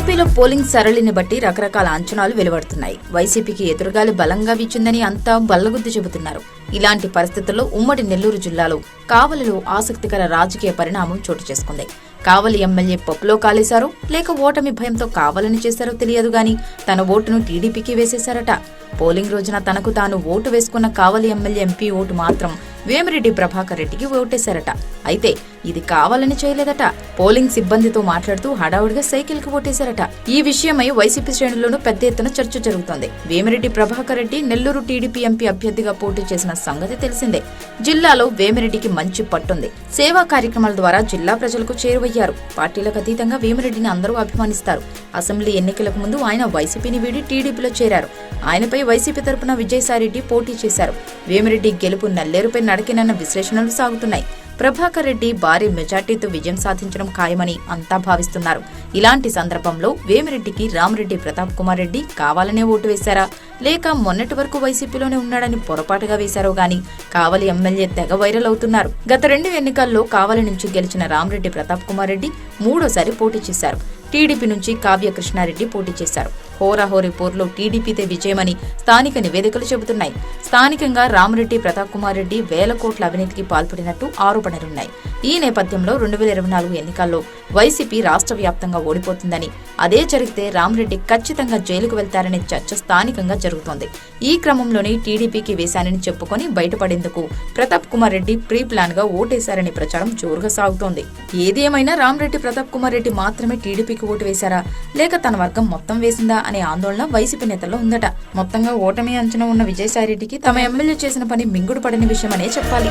ఏపీలో పోలింగ్ సరళిని బట్టి రకరకాల అంచనాలు వెలువడుతున్నాయి. వైసీపీకి ఎదురుగాలి బలంగా వీచిందని అంతా బల్లగుద్ది చెబుతున్నారు. ఇలాంటి పరిస్థితుల్లో ఉమ్మడి నెల్లూరు జిల్లాలో కావలిలో ఆసక్తికర రాజకీయ పరిణామం చోటు చేసుకుంది. కావలి ఎమ్మెల్యే పప్పులో కాలేశారో లేక ఓటమి భయంతో కావాలని చేశారో తెలియదు గాని తన ఓటును టీడీపీకి వేసేశారట. పోలింగ్ రోజున తనకు తాను ఓటు వేసుకున్న కావలి ఎమ్మెల్యే ఎంపీ ఓటు మాత్రం వేమిరెడ్డి ప్రభాకర్ రెడ్డికి ఓటేశారట. అయితే ఇది కావాలని చేయలేదట. పోలింగ్ సిబ్బందితో మాట్లాడుతూ హడావుడిగా సైకిల్కి ఓటేశారట. ఈ విషయమై వైసీపీ శ్రేణుల్లోనూ పెద్ద ఎత్తున చర్చ జరుగుతోంది. వేమిరెడ్డి ప్రభాకర్ రెడ్డి నెల్లూరు టీడీపీ ఎంపీ అభ్యర్థిగా పోటీ చేసిన సంగతి తెలిసిందే. జిల్లాలో వేమిరెడ్డికి మంచి పట్టుంది. సేవా కార్యక్రమాల ద్వారా జిల్లా ప్రజలకు చేరువయ్యారు. పార్టీలకు అతీతంగా వేమిరెడ్డిని అందరూ అభిమానిస్తారు. అసెంబ్లీ ఎన్నికలకు ముందు ఆయన వైసీపీని వీడి టీడీపీలో చేరారు. ఆయనపై వైసీపీ తరపున విజయసాయిరెడ్డి పోటీ చేశారు. వేమిరెడ్డి గెలుపు నల్లేరుపై నడకినన్న విశ్లేషణలు సాగుతున్నాయి. ప్రభాకర్ రెడ్డి భారీ మెజార్టీతో విజయం సాధించడం ఖాయమని అంతా భావిస్తున్నారు. ఇలాంటి సందర్భంలో వేమిరెడ్డికి రామరెడ్డి ప్రతాప్ కుమార్ రెడ్డి కావాలనే ఓటు వేశారా? లేక మొన్నటి వరకు వైసీపీలోనే ఉన్నాడని పొరపాటుగా వేశారో గాని కావలి ఎమ్మెల్యే తెగ వైరల్ అవుతున్నారు. గత రెండు ఎన్నికల్లో కావలి నుంచి గెలిచిన రామరెడ్డి ప్రతాప్ కుమార్ రెడ్డి మూడోసారి పోటీ చేశారు. టీడీపీ నుంచి కావ్య కృష్ణారెడ్డి పోటీ చేశారు. హోరాహోరీ పోర్లో టీడీపీతే విజయమని స్థానిక నివేదికలు చెబుతున్నాయి. స్థానికంగా రామరెడ్డి ప్రతాప్ కుమార్ రెడ్డి వేల కోట్ల అవినీతికి పాల్పడినట్టు ఆరోపణలున్నాయి. ఈ నేపథ్యంలో రెండు వేల ఇరవై నాలుగు ఎన్నికల్లో వైసీపీ రాష్ట్ర వ్యాప్తంగా ఓడిపోతుందని అదే జరిగితే రామ్రెడ్డి ఖచ్చితంగా జైలుకు వెళ్తారనే చర్చ స్థానికంగా జరుగుతోంది. ఈ క్రమంలోనే టీడీపీకి వేశానని చెప్పుకొని బయటపడేందుకు ప్రతాప్ కుమార్ రెడ్డి ప్రీ ప్లాన్గా ఓటేశారనే ప్రచారం జోరుగా సాగుతోంది. ఏది ఏమైనా ప్రతాప్ కుమార్ రెడ్డి మాత్రమే టీడీపీకి ఓటు వేశారా? లేక తన వర్గం మొత్తం వేసిందా అనే ఆందోళన వైసీపీ నేతల్లో ఉందట. మొత్తంగా ఓటమి అంచనా ఉన్న విజయసాయిరెడ్డికి తమ ఎమ్మెల్యే చేసిన పని మింగుడు పడని విషయమనే చెప్పాలి.